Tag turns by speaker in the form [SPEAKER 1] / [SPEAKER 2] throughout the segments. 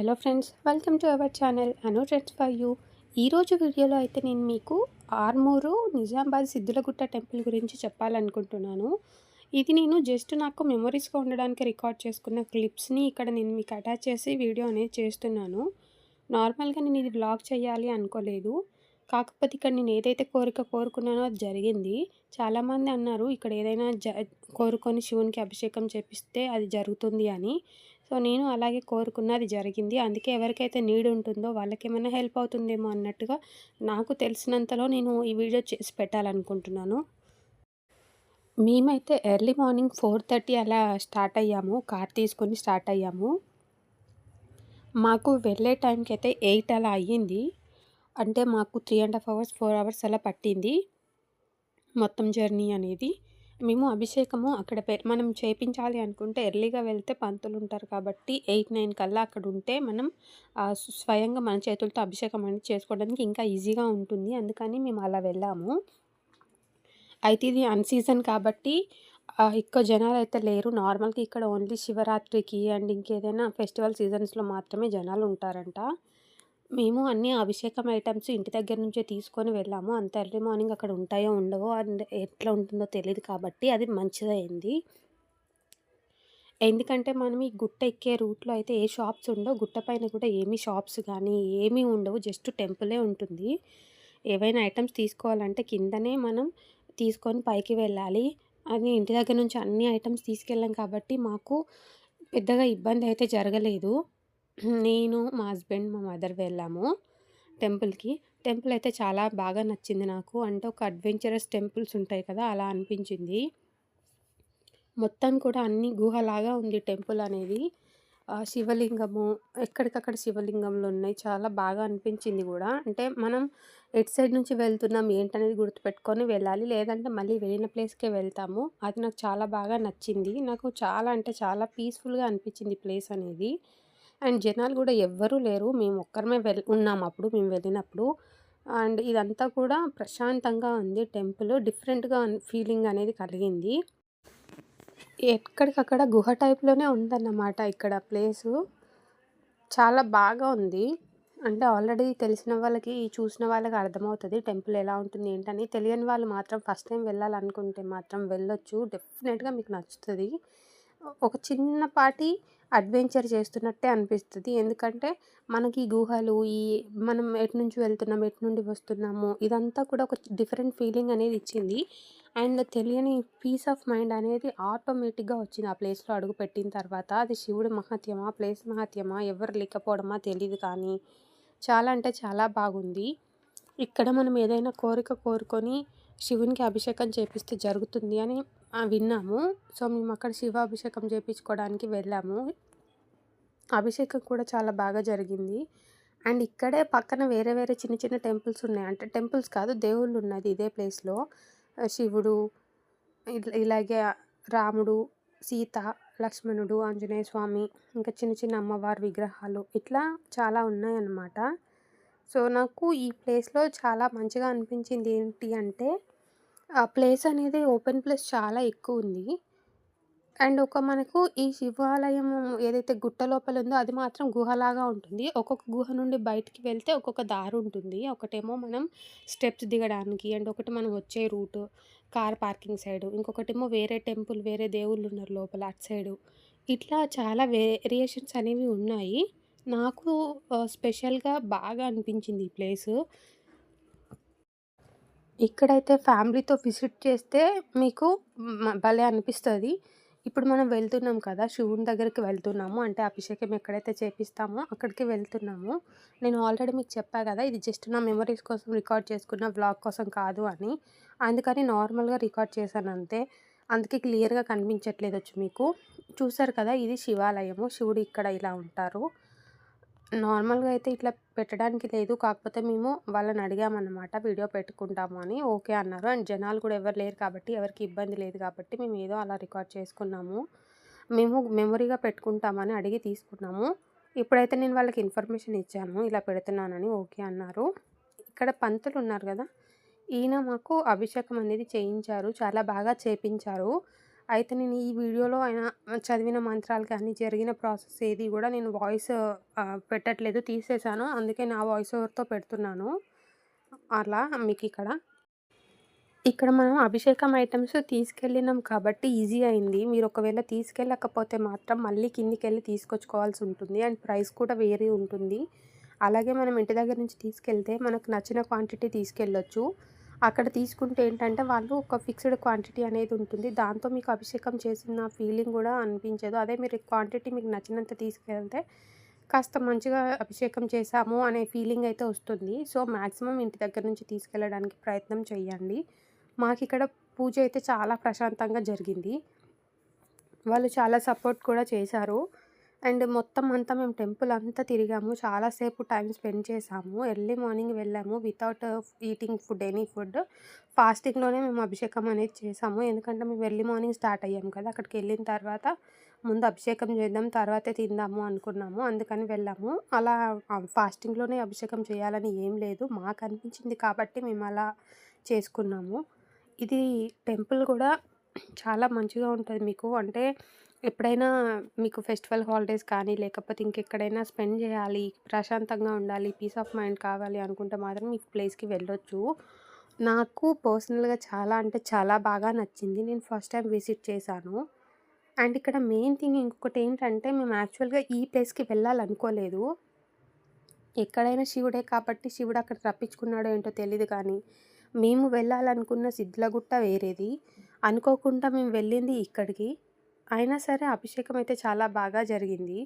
[SPEAKER 1] hello friends welcome to our channel అనో friends for you ఈరోజు వీడియోలో అయితే నేను మీకు ఆర్మూరు నిజామాబాద్ సిద్ధులగుట్ట టెంపుల్ గురించి చెప్పాలనుకుంటున్నాను ఇది నేను జస్ట్ నాకు మెమొరీస్గా ఉండడానికి రికార్డ్ చేసుకున్న క్లిప్స్ని ఇక్కడ నేను మీకు అటాచ్ చేసి వీడియో అనేది చేస్తున్నాను నార్మల్గా నేను ఇది బ్లాగ్ చేయాలి అనుకోలేదు కాకపోతే ఇక్కడ నేను ఏదైతే కోరిక కోరుకున్నానో అది జరిగింది చాలామంది అన్నారు ఇక్కడ ఏదైనా జ కోరుకొని శివునికి అభిషేకం చేపిస్తే అది జరుగుతుంది అని సో నేను అలాగే కోరుకున్నది జరిగింది అందుకే ఎవరికైతే నీడ్ ఉంటుందో వాళ్ళకేమైనా హెల్ప్ అవుతుందేమో అన్నట్టుగా నాకు తెలిసినంతలో నేను ఈ వీడియో చేసి పెట్టాలనుకుంటున్నాను మేమైతే ఎర్లీ మార్నింగ్ ఫోర్ థర్టీ అలా స్టార్ట్ అయ్యాము కార్ తీసుకొని స్టార్ట్ అయ్యాము మాకు వెళ్ళే టైంకి అయితే ఎయిట్ అలా అయ్యింది అంటే మాకు three and half hours four hours అలా పట్టింది మొత్తం జర్నీ అనేది మేము అభిషేకము అక్కడ మనం చేయించాలి అనుకుంటే ఎర్లీగా వెళ్తే పంతులు ఉంటారు కాబట్టి ఎయిట్ నైన్ కల్లా అక్కడ ఉంటే మనం స్వయంగా మన చేతులతో అభిషేకం అనేది చేసుకోవడానికి ఇంకా ఈజీగా ఉంటుంది అందుకని మేము అలా వెళ్ళాము అయితే ఇది అన్సీజన్ కాబట్టి ఎక్కువ జనాలు అయితే లేరు నార్మల్గా ఇక్కడ ఓన్లీ శివరాత్రికి అండ్ ఇంకేదైనా ఫెస్టివల్ సీజన్స్లో మాత్రమే జనాలు ఉంటారంట మేము అన్ని అభిషేకం ఐటమ్స్ ఇంటి దగ్గర నుంచే తీసుకొని వెళ్ళాము అంత ఎర్లీ మార్నింగ్ అక్కడ ఉంటాయో ఉండవో అండ్ ఎట్లా ఉంటుందో తెలియదు కాబట్టి అది మంచిదైంది ఎందుకంటే మనం ఈ గుట్ట ఎక్కే రూట్లో అయితే ఏ షాప్స్ ఉండవు గుట్ట పైన కూడా ఏమి షాప్స్ కానీ ఏమీ ఉండవు జస్ట్ టెంపులే ఉంటుంది ఏవైనా ఐటమ్స్ తీసుకోవాలంటే కిందనే మనం తీసుకొని పైకి వెళ్ళాలి అది ఇంటి దగ్గర నుంచి అన్ని ఐటమ్స్ తీసుకెళ్ళాం కాబట్టి మాకు పెద్దగా ఇబ్బంది అయితే జరగలేదు నేను మా హస్బెండ్ మా మదర్ వెళ్ళాము టెంపుల్కి టెంపుల్ అయితే చాలా బాగా నచ్చింది నాకు అంటే ఒక అడ్వెంచరస్ టెంపుల్స్ ఉంటాయి కదా అలా అనిపించింది మొత్తం కూడా అన్ని గుహలాగా ఉంది టెంపుల్ అనేది శివలింగము ఎక్కడికక్కడ శివలింగంలో ఉన్నాయి చాలా బాగా అనిపించింది కూడా అంటే మనం ఎటు సైడ్ నుంచి వెళ్తున్నాం ఏంటనేది గుర్తుపెట్టుకొని వెళ్ళాలి లేదంటే మళ్ళీ వెళ్ళిన ప్లేస్కే వెళ్తాము అది నాకు చాలా బాగా నచ్చింది నాకు చాలా అంటే చాలా పీస్ఫుల్గా అనిపించింది ప్లేస్ అనేది అండ్ జనాలు కూడా ఎవ్వరూ లేరు మేము ఒక్కరమే వెళ్ ఉన్నాం అప్పుడు మేము వెళ్ళినప్పుడు అండ్ ఇదంతా కూడా ప్రశాంతంగా ఉంది టెంపుల్ డిఫరెంట్గా ఫీలింగ్ అనేది కలిగింది ఎక్కడికక్కడ గుహ టైప్లోనే ఉందన్నమాట ఇక్కడ ప్లేసు చాలా బాగా ఉంది అంటే ఆల్రెడీ తెలిసిన వాళ్ళకి చూసిన వాళ్ళకి అర్థమవుతుంది టెంపుల్ ఎలా ఉంటుంది ఏంటని తెలియని వాళ్ళు మాత్రం ఫస్ట్ టైం వెళ్ళాలనుకుంటే మాత్రం వెళ్ళొచ్చు డెఫినెట్గా మీకు నచ్చుతుంది ఒక చిన్నపాటి అడ్వెంచర్ చేస్తున్నట్టే అనిపిస్తుంది ఎందుకంటే మనకి గుహలు ఈ మనం ఎటు నుంచి వెళ్తున్నాం ఎటు నుండి వస్తున్నాము ఇదంతా కూడా ఒక డిఫరెంట్ ఫీలింగ్ అనేది ఇచ్చింది అండ్ తెలియని పీస్ ఆఫ్ మైండ్ అనేది ఆటోమేటిక్గా వచ్చింది ఆ ప్లేస్లో అడుగు పెట్టిన తర్వాత అది శివుడు మహత్యమా ప్లేస్ మహత్యమా ఎవరు లేకపోవడమా తెలియదు కానీ చాలా అంటే చాలా బాగుంది ఇక్కడ మనం ఏదైనా కోరిక కోరుకొని శివునికి అభిషేకం చేపిస్తే జరుగుతుంది అని విన్నాము సో మేము అక్కడ శివాభిషేకం చేయించుకోవడానికి వెళ్ళాము అభిషేకం కూడా చాలా బాగా జరిగింది అండ్ ఇక్కడే పక్కన వేరే వేరే చిన్న చిన్న టెంపుల్స్ ఉన్నాయి అంటే టెంపుల్స్ కాదు దేవుళ్ళు ఉన్నది ఇదే ప్లేస్లో శివుడు ఇలాగే రాముడు సీత లక్ష్మణుడు ఆంజనేయ స్వామి ఇంకా చిన్న చిన్న అమ్మవారి విగ్రహాలు ఇట్లా చాలా ఉన్నాయన్నమాట సో నాకు ఈ ప్లేస్లో చాలా మంచిగా అనిపించింది ఏంటి అంటే ఆ ప్లేస్ అనేది ఓపెన్ ప్లేస్ చాలా ఎక్కువ ఉంది అండ్ ఒక మనకు ఈ శివాలయం ఏదైతే గుట్ట లోపల ఉందో అది మాత్రం గుహలాగా ఉంటుంది ఒక్కొక్క గుహ నుండి బయటికి వెళ్తే ఒక్కొక్క దారి ఉంటుంది ఒకటేమో మనం స్టెప్స్ దిగడానికి అండ్ ఒకటి మనం వచ్చే రూట్ కార్ పార్కింగ్ సైడ్ ఇంకొకటేమో వేరే టెంపుల్ వేరే దేవుళ్ళు ఉన్నారు లోపల అటు సైడు ఇట్లా చాలా వేరియేషన్స్ అనేవి ఉన్నాయి నాకు స్పెషల్గా బాగా అనిపించింది ఈ ప్లేస్ ఇక్కడైతే ఫ్యామిలీతో విజిట్ చేస్తే మీకు భలే అనిపిస్తుంది ఇప్పుడు మనం వెళ్తున్నాం కదా శివుని దగ్గరికి వెళ్తున్నాము అంటే అభిషేకం ఎక్కడైతే చేపిస్తామో అక్కడికి వెళ్తున్నాము నేను ఆల్రెడీ మీకు చెప్పా కదా ఇది జస్ట్ నా మెమరీస్ కోసం రికార్డ్ చేసుకున్న వ్లాగ్ కోసం కాదు అని అందుకని నార్మల్గా రికార్డ్ చేశాను అంతే అందుకే క్లియర్గా కనిపించట్లేదు వచ్చి మీకు చూసారు కదా ఇది శివాలయము శివుడు ఇక్కడ ఇలా ఉంటారు నార్మల్గా అయితే ఇట్లా పెట్టడానికి లేదు కాకపోతే మేము వాళ్ళని అడిగామన్నమాట వీడియో పెట్టుకుంటాము అని ఓకే అన్నారు అండ్ జనాలు కూడా ఎవరు లేరు కాబట్టి ఎవరికి ఇబ్బంది లేదు కాబట్టి మేము ఏదో అలా రికార్డ్ చేసుకున్నాము మేము మెమొరీగా పెట్టుకుంటామని అడిగి తీసుకున్నాము ఇప్పుడైతే నేను వాళ్ళకి ఇన్ఫర్మేషన్ ఇచ్చాను ఇలా పెడుతున్నానని ఓకే అన్నారు ఇక్కడ పంతులు ఉన్నారు కదా ఈయన మాకు అభిషేకం అనేది చేయించారు చాలా బాగా చేపించారు అయితే నేను ఈ వీడియోలో ఆయన చదివిన మంత్రాలు కానీ జరిగిన ప్రాసెస్ ఏది కూడా నేను వాయిస్ పెట్టట్లేదు తీసేశాను అందుకే నా వాయిస్ ఓవర్తో పెడుతున్నాను అలా మీకు ఇక్కడ ఇక్కడ మనం అభిషేకం ఐటమ్స్ తీసుకెళ్ళినాం కాబట్టి ఈజీ అయింది మీరు ఒకవేళ తీసుకెళ్ళకపోతే మాత్రం మళ్ళీ కిందికి వెళ్ళి తీసుకొచ్చుకోవాల్సి ఉంటుంది అండ్ ప్రైస్ కూడా వేరే ఉంటుంది అలాగే మనం ఇంటి దగ్గర నుంచి తీసుకెళ్తే మనకు నచ్చిన క్వాంటిటీ తీసుకెళ్ళొచ్చు అక్కడ తీసుకుంటే ఏంటంటే వాళ్ళు ఒక ఫిక్స్డ్ క్వాంటిటీ అనేది ఉంటుంది దాంతో మీకు అభిషేకం చేసిన ఫీలింగ్ కూడా అనిపించదు అదే మీరు క్వాంటిటీ మీకు నచ్చినంత తీసుకెళ్తే కాస్త మంచిగా అభిషేకం చేశాము అనే ఫీలింగ్ అయితే వస్తుంది సో మ్యాక్సిమం ఇంటి దగ్గర నుంచి తీసుకెళ్ళడానికి ప్రయత్నం చేయండి మాకు ఇక్కడ పూజ అయితే చాలా ప్రశాంతంగా జరిగింది వాళ్ళు చాలా సపోర్ట్ కూడా చేశారు అండ్ మొత్తం అంతా మేము టెంపుల్ అంతా తిరిగాము చాలాసేపు టైం స్పెండ్ చేసాము ఎర్లీ మార్నింగ్ వెళ్ళాము without eating food any food ఫాస్టింగ్లోనే మేము అభిషేకం అనేది చేసాము ఎందుకంటే మేము ఎర్లీ మార్నింగ్ స్టార్ట్ అయ్యాము కదా అక్కడికి వెళ్ళిన తర్వాత ముందు అభిషేకం చేద్దాం తర్వాతే తిందాము అనుకున్నాము అందుకని వెళ్ళాము అలా ఫాస్టింగ్లోనే అభిషేకం చేయాలని ఏం లేదు మాకు అనిపించింది కాబట్టి మేము అలా చేసుకున్నాము ఇది టెంపుల్ కూడా చాలా మంచిగా ఉంటుంది మీకు అంటే ఎప్పుడైనా మీకు ఫెస్టివల్ హాలిడేస్ కానీ లేకపోతే ఇంకెక్కడైనా స్పెండ్ చేయాలి ప్రశాంతంగా ఉండాలి పీస్ ఆఫ్ మైండ్ కావాలి అనుకుంటే మాత్రం మీ ప్లేస్కి వెళ్ళొచ్చు నాకు పర్సనల్గా చాలా అంటే చాలా బాగా నచ్చింది నేను ఫస్ట్ టైం విజిట్ చేశాను అండ్ ఇక్కడ మెయిన్ థింగ్ ఇంకొకటి ఏంటంటే మేము యాక్చువల్గా ఈ ప్లేస్కి వెళ్ళాలనుకోలేదు ఎక్కడైనా శివుడే కాబట్టి శివుడు అక్కడ రప్పించుకున్నాడో ఏంటో తెలియదు కానీ మేము వెళ్ళాలనుకున్న సిద్ధులగుట్ట వేరేది అనుకోకుండా మేము వెళ్ళింది ఇక్కడికి అయినా సరే అభిషేకం అయితే చాలా బాగా జరిగింది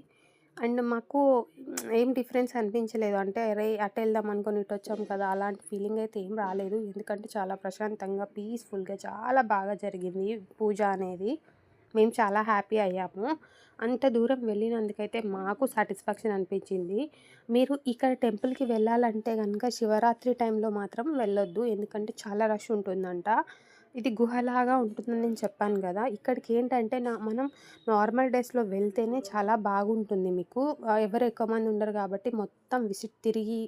[SPEAKER 1] అండ్ మాకు ఏం డిఫరెన్స్ అనిపించలేదు అంటే అరే అటు వెళ్దాం అనుకుని ఇటు వచ్చాం కదా అలాంటి ఫీలింగ్ అయితే ఏం రాలేదు ఎందుకంటే చాలా ప్రశాంతంగా పీస్ఫుల్గా చాలా బాగా జరిగింది పూజ అనేది మేము చాలా హ్యాపీ అయ్యాము అంత దూరం వెళ్ళినందుకైతే మాకు సాటిస్ఫాక్షన్ అనిపించింది మీరు ఇక్కడ టెంపుల్కి వెళ్ళాలంటే కనుక శివరాత్రి టైంలో మాత్రం వెళ్ళొద్దు ఎందుకంటే చాలా రష్ ఉంటుందంట ఇది గుహలాగా ఉంటుందని నేను చెప్పాను కదా ఇక్కడికి ఏంటంటే నా మనం నార్మల్ డేస్లో వెళ్తేనే చాలా బాగుంటుంది మీకు ఎవరు ఎక్కువ మంది ఉండరు కాబట్టి మొత్తం విసిట్ తిరిగి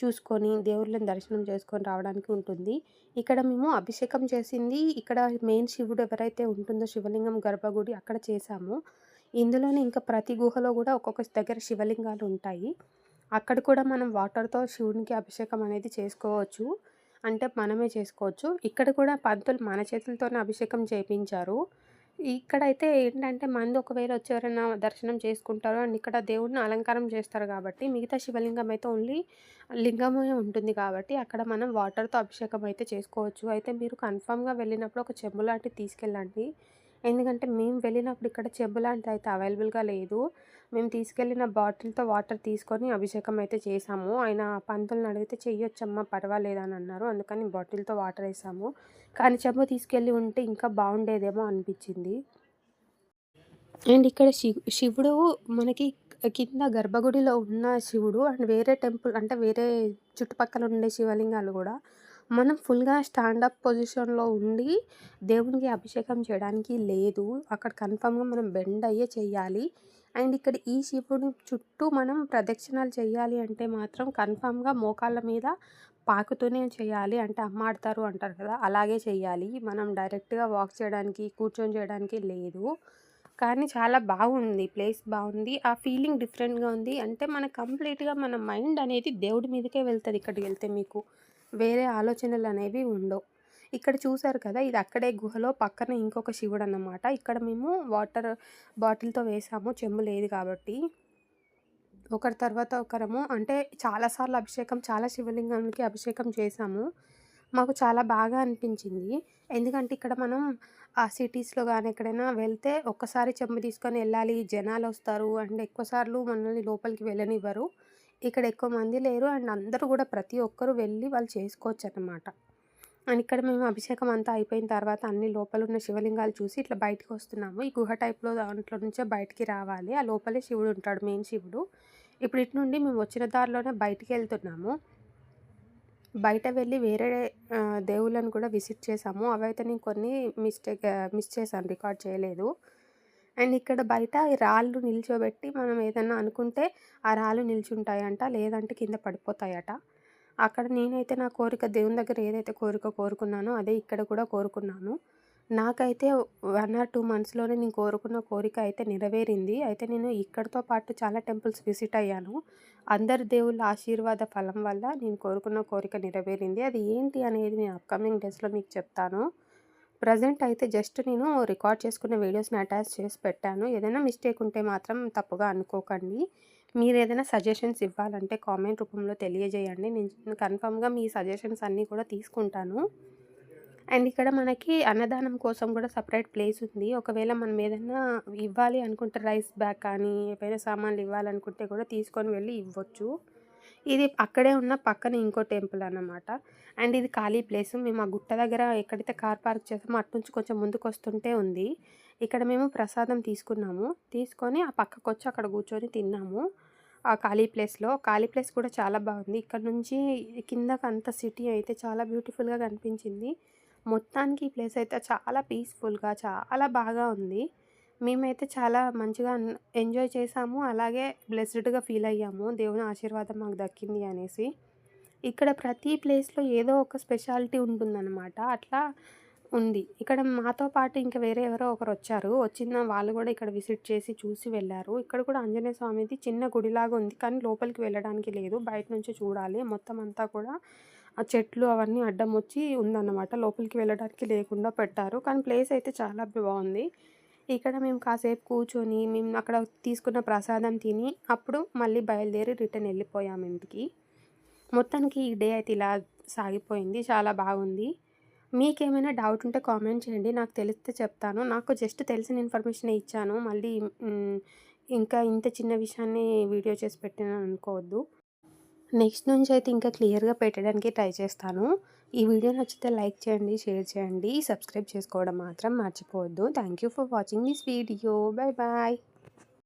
[SPEAKER 1] చూసుకొని దేవుళ్ళని దర్శనం చేసుకొని రావడానికి ఉంటుంది ఇక్కడ మేము అభిషేకం చేసింది ఇక్కడ మెయిన్ శివుడు ఎవరైతే ఉంటుందో శివలింగం గర్భగుడి అక్కడ చేశాము ఇందులోనే ఇంకా ప్రతి గుహలో కూడా ఒక్కొక్క దగ్గర శివలింగాలు ఉంటాయి అక్కడ కూడా మనం వాటర్తో శివునికి అభిషేకం అనేది చేసుకోవచ్చు అంటే మనమే చేసుకోవచ్చు ఇక్కడ కూడా పంతులు మన చేతులతోనే అభిషేకం చేయించారు ఇక్కడైతే ఏంటంటే మంది ఒకవేళ వచ్చేవరైనా దర్శనం చేసుకుంటారు అండ్ ఇక్కడ దేవుడిని అలంకారం చేస్తారు కాబట్టి మిగతా శివలింగం అయితే ఓన్లీ లింగమే ఉంటుంది కాబట్టి అక్కడ మనం వాటర్తో అభిషేకం అయితే చేసుకోవచ్చు అయితే మీరు కన్ఫామ్గా వెళ్ళినప్పుడు ఒక చెంబు తీసుకెళ్ళండి ఎందుకంటే మేము వెళ్ళినప్పుడు ఇక్కడ చెంబు లాంటిది అయితే అవైలబుల్గా లేదు మేము తీసుకెళ్ళిన బాటిల్తో వాటర్ తీసుకొని అభిషేకం అయితే చేసాము ఆయన పంతులను అడిగితే చెయ్యొచ్చమ్మా పర్వాలేదు అని అన్నారు అందుకని బాటిల్తో వాటర్ వేసాము కానీ చెంబు తీసుకెళ్ళి ఉంటే ఇంకా బాగుండేదేమో అనిపించింది అండ్ ఇక్కడ శివుడు మనకి కింద గర్భగుడిలో ఉన్న శివుడు అండ్ వేరే టెంపుల్ అంటే వేరే చుట్టుపక్కల ఉండే శివలింగాలు కూడా మనం ఫుల్గా స్టాండప్ పొజిషన్లో ఉండి దేవునికి అభిషేకం చేయడానికి లేదు అక్కడ కన్ఫామ్గా మనం బెండ్ అయ్యే చేయాలి అండ్ ఇక్కడ ఈ శివుని చుట్టూ మనం ప్రదక్షిణాలు చేయాలి అంటే మాత్రం కన్ఫామ్గా మోకాళ్ళ మీద పాకుతూనే చేయాలి అంటే అమ్మాడతారు అంటారు కదా అలాగే చేయాలి మనం డైరెక్ట్గా వాక్ చేయడానికి కూర్చొని చేయడానికి లేదు కానీ చాలా బాగుంది ప్లేస్ బాగుంది ఆ ఫీలింగ్ డిఫరెంట్గా ఉంది అంటే మన కంప్లీట్గా మన మైండ్ అనేది దేవుడి మీదకే వెళ్తుంది ఇక్కడికి వెళ్తే మీకు వేరే ఆలోచనలు అనేవి ఉండవు ఇక్కడ చూసారు కదా ఇది అక్కడే గుహలో పక్కన ఇంకొక శివుడు అన్నమాట ఇక్కడ మేము వాటర్ బాటిల్తో వేసాము చెంబు లేదు కాబట్టి ఒకరి తర్వాత ఒకరము అంటే చాలాసార్లు అభిషేకం చాలా శివలింగానికి అభిషేకం చేశాము మాకు చాలా బాగా అనిపించింది ఎందుకంటే ఇక్కడ మనం ఆ సిటీస్లో కానీ ఎక్కడైనా వెళ్తే ఒక్కసారి చెంబు తీసుకొని వెళ్ళాలి జనాలు వస్తారు అండ్ ఎక్కువసార్లు మనల్ని లోపలికి వెళ్ళనివ్వరు ఇక్కడ ఎక్కువ మంది లేరు అండ్ అందరూ కూడా ప్రతి ఒక్కరు వెళ్ళి వాళ్ళు చేసుకోవచ్చు అన్నమాట అండ్ ఇక్కడ మేము అభిషేకం అంతా అయిపోయిన తర్వాత అన్ని లోపల ఉన్న శివలింగాలు చూసి ఇట్లా బయటకు వస్తున్నాము ఈ గుహ టైప్లో దాంట్లో నుంచే బయటికి రావాలి ఆ లోపలే శివుడు ఉంటాడు మెయిన్ శివుడు ఇప్పుడు ఇటు నుండి మేము వచ్చిన దారిలోనే బయటికి వెళ్తున్నాము బయట వెళ్ళి వేరే దేవుళ్ళను కూడా విజిట్ చేసాము అవైతే నేను కొన్ని మిస్టేక్ మిస్ చేశాను రికార్డ్ చేయలేదు అండ్ ఇక్కడ బయట రాళ్ళు నిల్చోబెట్టి మనం ఏదన్నా అనుకుంటే ఆ రాళ్ళు నిల్చుంటాయంట లేదంటే కింద పడిపోతాయట అక్కడ నేనైతే నా కోరిక దేవుని దగ్గర ఏదైతే కోరిక కోరుకున్నానో అదే ఇక్కడ కూడా కోరుకున్నాను నాకైతే వన్ ఆర్ టూ మంత్స్లోనే నేను కోరుకున్న కోరిక అయితే నెరవేరింది అయితే నేను ఇక్కడితో పాటు చాలా టెంపుల్స్ విజిట్ అయ్యాను అందరి దేవుళ్ళ ఆశీర్వాద ఫలం వల్ల నేను కోరుకున్న కోరిక నెరవేరింది అది ఏంటి అనేది నేను అప్కమింగ్ డేస్లో మీకు చెప్తాను ప్రజెంట్ అయితే జస్ట్ నేను రికార్డ్ చేసుకున్న వీడియోస్ని అటాచ్ చేసి పెట్టాను ఏదైనా మిస్టేక్ ఉంటే మాత్రం తప్పుగా అనుకోకండి మీరు ఏదైనా సజెషన్స్ ఇవ్వాలంటే కామెంట్ రూపంలో తెలియజేయండి నేను కన్ఫామ్గా మీ సజెషన్స్ అన్నీ కూడా తీసుకుంటాను అండ్ ఇక్కడ మనకి అన్నదానం కోసం కూడా సపరేట్ ప్లేస్ ఉంది ఒకవేళ మనం ఏదైనా ఇవ్వాలి అనుకుంటే రైస్ బ్యాగ్ కానీ ఏవైనా సామాన్లు ఇవ్వాలనుకుంటే కూడా తీసుకొని వెళ్ళి ఇవ్వచ్చు ఇది అక్కడే ఉన్న పక్కన ఇంకో టెంపుల్ అన్నమాట అండ్ ఇది ఖాళీ ప్లేస్ మేము ఆ గుట్ట దగ్గర ఎక్కడైతే కార్ పార్క్ చేసామో అటు నుంచి కొంచెం ముందుకు వస్తుంటే ఉంది ఇక్కడ మేము ప్రసాదం తీసుకున్నాము తీసుకొని ఆ పక్కకు వచ్చి అక్కడ కూర్చొని తిన్నాము ఆ ఖాళీ ప్లేస్లో ఖాళీ ప్లేస్ కూడా చాలా బాగుంది ఇక్కడ నుంచి కిందకు అంత సిటీ అయితే చాలా బ్యూటిఫుల్గా కనిపించింది మొత్తానికి ఈ ప్లేస్ అయితే చాలా పీస్ఫుల్గా చాలా బాగా ఉంది మేమైతే చాలా మంచిగా ఎంజాయ్ చేసాము అలాగే బ్లెస్డ్గా ఫీల్ అయ్యాము దేవుని ఆశీర్వాదం మాకు దక్కింది అనేసి ఇక్కడ ప్రతి ప్లేస్లో ఏదో ఒక స్పెషాలిటీ ఉంటుందన్నమాట అట్లా ఉంది ఇక్కడ మాతో పాటు ఇంకా వేరే ఎవరో ఒకరు వచ్చారు వచ్చిన వాళ్ళు కూడా ఇక్కడ విజిట్ చేసి చూసి వెళ్ళారు ఇక్కడ కూడా ఆంజనేయ స్వామిది చిన్న గుడిలాగా ఉంది కానీ లోపలికి వెళ్ళడానికి లేదు బయట నుంచి చూడాలి మొత్తం అంతా కూడా ఆ చెట్లు అవన్నీ అడ్డం వచ్చి ఉందన్నమాట లోపలికి వెళ్ళడానికి లేకుండా పెట్టారు కానీ ప్లేస్ అయితే చాలా బాగుంది ఇక్కడ మేము కాసేపు కూర్చొని మేము అక్కడ తీసుకున్న ప్రసాదం తిని అప్పుడు మళ్ళీ బయలుదేరి రిటర్న్ వెళ్ళిపోయాము ఇంటికి మొత్తానికి ఈ డే అయితే ఇలా సాగిపోయింది చాలా బాగుంది మీకేమైనా డౌట్ ఉంటే కామెంట్ చేయండి నాకు తెలిస్తే చెప్తాను నాకు జస్ట్ తెలిసిన ఇన్ఫర్మేషన్ ఇచ్చాను మళ్ళీ ఇంకా ఇంత చిన్న విషయాన్ని వీడియో చేసి పెట్టాను అనుకోవద్దు నెక్స్ట్ నుంచి అయితే ఇంకా క్లియర్గా పెట్టడానికి ట్రై చేస్తాను ఈ వీడియో నచ్చితే లైక్ చేయండి షేర్ చేయండి సబ్స్క్రైబ్ చేసుకోవడం మాత్రం మర్చిపోవద్దు thank you for watching this video bye bye